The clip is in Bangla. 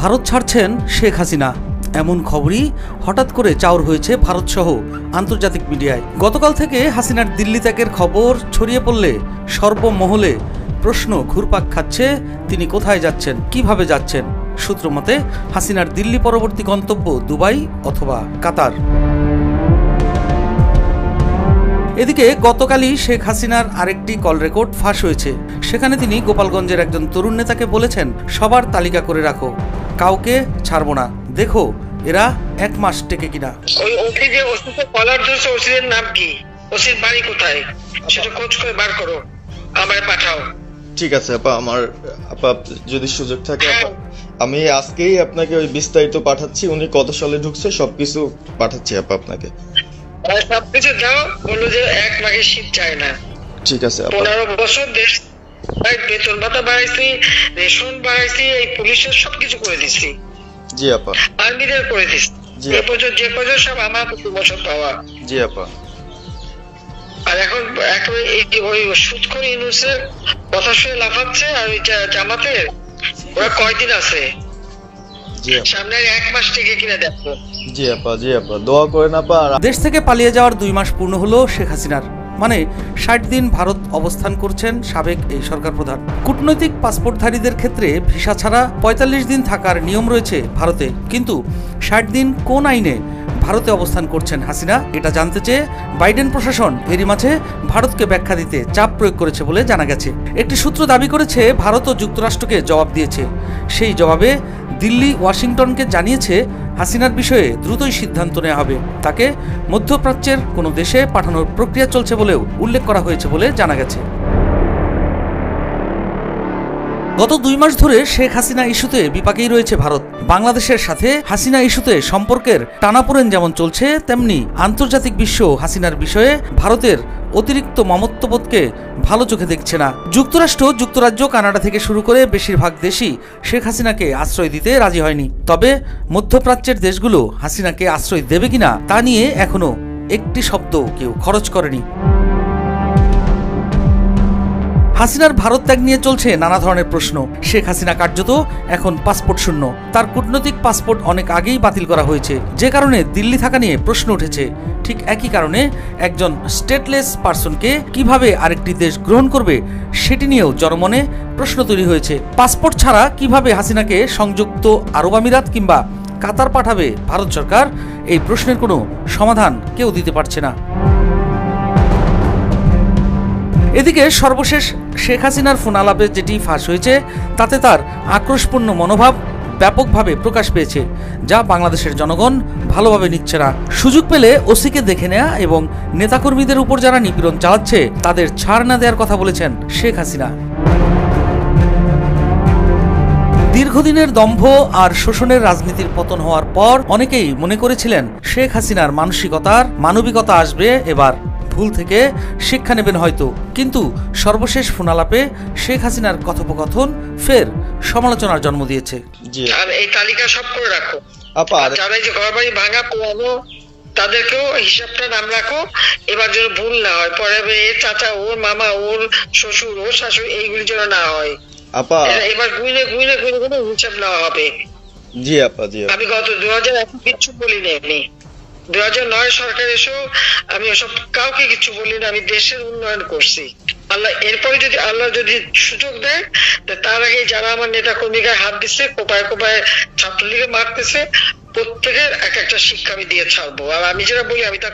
ভারত ছাড়ছেন শেখ হাসিনা। এমন খবরই হঠাৎ করে চাউর হয়েছে ভারতসহ আন্তর্জাতিক মিডিয়ায়। গতকাল থেকে হাসিনার দিল্লি ত্যাগের খবর ছড়িয়ে পড়লে সর্বমহলে প্রশ্ন ঘুরপাক খাচ্ছে, তিনি কোথায় যাচ্ছেন, কীভাবে যাচ্ছেন? সূত্র মতে হাসিনার দিল্লি পরবর্তী গন্তব্য দুবাই অথবা কাতার। এদিকে গতকালই শেখ হাসিনার আরেকটি কল রেকর্ড ফাঁস হয়েছে। সেখানে তিনি গোপালগঞ্জের একজন তরুণ নেতাকে বলেছেন, সবার তালিকা করে রাখো। কাউকে ছাড়বো না। দেখো এরা এক মাস টেকে কিনা। ওই ওসি যে কলার ধরছে ওসিদের নাম কি? ওসির বাড়ি কোথায়? সেটা খোঁজ করে বার করো। আমায় পাঠাও। ঠিক আছে আপা আমার আপা যদি সুযোগ থাকে আপা আমি আজকেই আপনাকে ওই বিস্তারিত পাঠাচ্ছি। উনি কত সালে ঢুকছে সবকিছু পাঠাচ্ছি আপা আপনাকে। সবকিছু দাও বলল যে এক মাঘে শীত চায় না। ঠিক আছে আপা। পনেরো বছর দেশ বেতন ভাতা বাড়াইছি রেশন বাড়াইছি এই পুলিশের সবকিছু করে দিছি। জি আপা। আর্মিদের করে দিছি। জি। এ পর্যন্ত যে পর্যন্ত সব আমার প্রতি বছর পাওয়া জি আপা। আর এখন এখন এই ওই সুদ করে ইউনুসের কথা শুনে লাফাচ্ছে আর ওই জামাতের ওরা কয়দিন আছে? জি সামনে আর এক মাস থেকে কিনা দেখো। জি আপা জি আপা। দোয়া করেন আপা আর দেশ থেকে পালিয়ে যাওয়ার দুই মাস পূর্ণ হলো শেখ হাসিনার। মানে ষাট দিন ভারত অবস্থান করছেন সাবেক এই সরকার প্রধান। কূটনৈতিক পাসপোর্টধারীদের ক্ষেত্রে ভিসা ছাড়া পঁয়তাল্লিশ দিন থাকার নিয়ম রয়েছে ভারতে। কিন্তু ষাট দিন কোন আইনে ভারতে অবস্থান করছেন হাসিনা? এটা জানতে চেয়ে বাইডেন প্রশাসন এরই মাঝে ভারতকে ব্যাখ্যা দিতে চাপ প্রয়োগ করেছে বলে জানা গেছে। একটি সূত্র দাবি করেছে, ভারত ও যুক্তরাষ্ট্রকে জবাব দিয়েছে। সেই জবাবে দিল্লি, ওয়াশিংটনকে জানিয়েছে হাসিনার বিষয়ে দ্রুতই সিদ্ধান্ত নেওয়া হবে। তাকে মধ্যপ্রাচ্যের কোনো দেশে পাঠানোর প্রক্রিয়া চলছে বলেও উল্লেখ করা হয়েছে বলে জানা গেছে। গত দুই মাস ধরে শেখ হাসিনা ইস্যুতে বিপাকেই রয়েছে ভারত। বাংলাদেশের সাথে হাসিনা ইস্যুতে সম্পর্কের টানাপোড়েন যেমন চলছে, তেমনি আন্তর্জাতিক বিশ্ব হাসিনার বিষয়ে ভারতের অতিরিক্ত মমত্ববোধকে ভালো চোখে দেখছে না। যুক্তরাষ্ট্র, যুক্তরাজ্য, কানাডা থেকে শুরু করে বেশিরভাগ দেশই শেখ হাসিনাকে আশ্রয় দিতে রাজি হয়নি। তবে মধ্যপ্রাচ্যের দেশগুলো হাসিনাকে আশ্রয় দেবে কিনা তা নিয়ে এখনও একটি শব্দ কেউ খরচ করেনি। হাসিনার ভারত ত্যাগ নিয়ে চলছে নানা ধরনের প্রশ্ন। শেখ হাসিনা কার্যত এখন পাসপোর্ট শূন্য। তার কূটনৈতিক পাসপোর্ট অনেক আগেই বাতিল করা হয়েছে। যে কারণে দিল্লি থাকা নিয়ে প্রশ্ন উঠেছে। ঠিক একই কারণে একজন স্টেটলেস পার্সনকে কীভাবে আরেকটি দেশ গ্রহণ করবে, সেটি নিয়েও জনমনে প্রশ্ন তৈরি হয়েছে। পাসপোর্ট ছাড়া কীভাবে হাসিনাকে সংযুক্ত আরব আমিরাত কিংবা কাতার পাঠাবে ভারত সরকার, এই প্রশ্নের কোনো সমাধান কেউ দিতে পারছে না। এদিকে সর্বশেষ শেখ হাসিনার ফোন আলাপে যেটি ফাঁস হয়েছে, তাতে তার আক্রোশপূর্ণ মনোভাব ব্যাপকভাবে প্রকাশ পেয়েছে, যা বাংলাদেশের জনগণ ভালোভাবে নিচ্ছে না। সুযোগ পেলে ওসিকে দেখে নেয়া এবং নেতাকর্মীদের উপর যারা নিপীড়ন চালাচ্ছে, তাদের ছাড় না দেওয়ার কথা বলেছেন শেখ হাসিনা। দীর্ঘদিনের দম্ভ আর শোষণের রাজনীতির পতন হওয়ার পর অনেকেই মনে করেছিলেন শেখ হাসিনার মানসিকতার মানবিকতা আসবে এবার। ভুল থেকে শিক্ষা নেবেন হয়তো। কিন্তু সর্বশেষ ফোনালাপে শেখ হাসিনার কথোপকথন ফের সমালোচনার জন্ম দিয়েছে। আর এই তালিকা সব করে রাখো। আপা আর আর যারা এই যে ঘর বাড়ি ভাঙা পোড়ানো তাদেরকেও হিসাবটা নাম রাখো। এবার যেন ভুল না হয়। পরে এর চাচা ওর মামা ওর শ্বশুর ওর শাশুড়ি এইগুলি যেন না হয়। আপা এবার গুইনে গুইনে গুইনে গুইনে হিসাব নেওয়া হবে। জি আপা জি আপা। আমি গত দু হাজার এক কিচ্ছু বলিনি আমি। দু নয় সরকার এসেও আমি ওসব কাউকে কিছু বলি না, আমি দেশের উন্নয়ন করছি। আল্লাহ, এরপরে যদি আল্লাহ যদি সুযোগ দেয় তার আগে যারা আমার নেতা কর্মীকে হাত দিচ্ছে কোপায় কোপায় ছাত্রলীগে মারতেছে, প্রত্যেকের এক একটা শিক্ষা আমি দিয়ে ছাড়বো। আর আমি যেটা বলি, আমি তা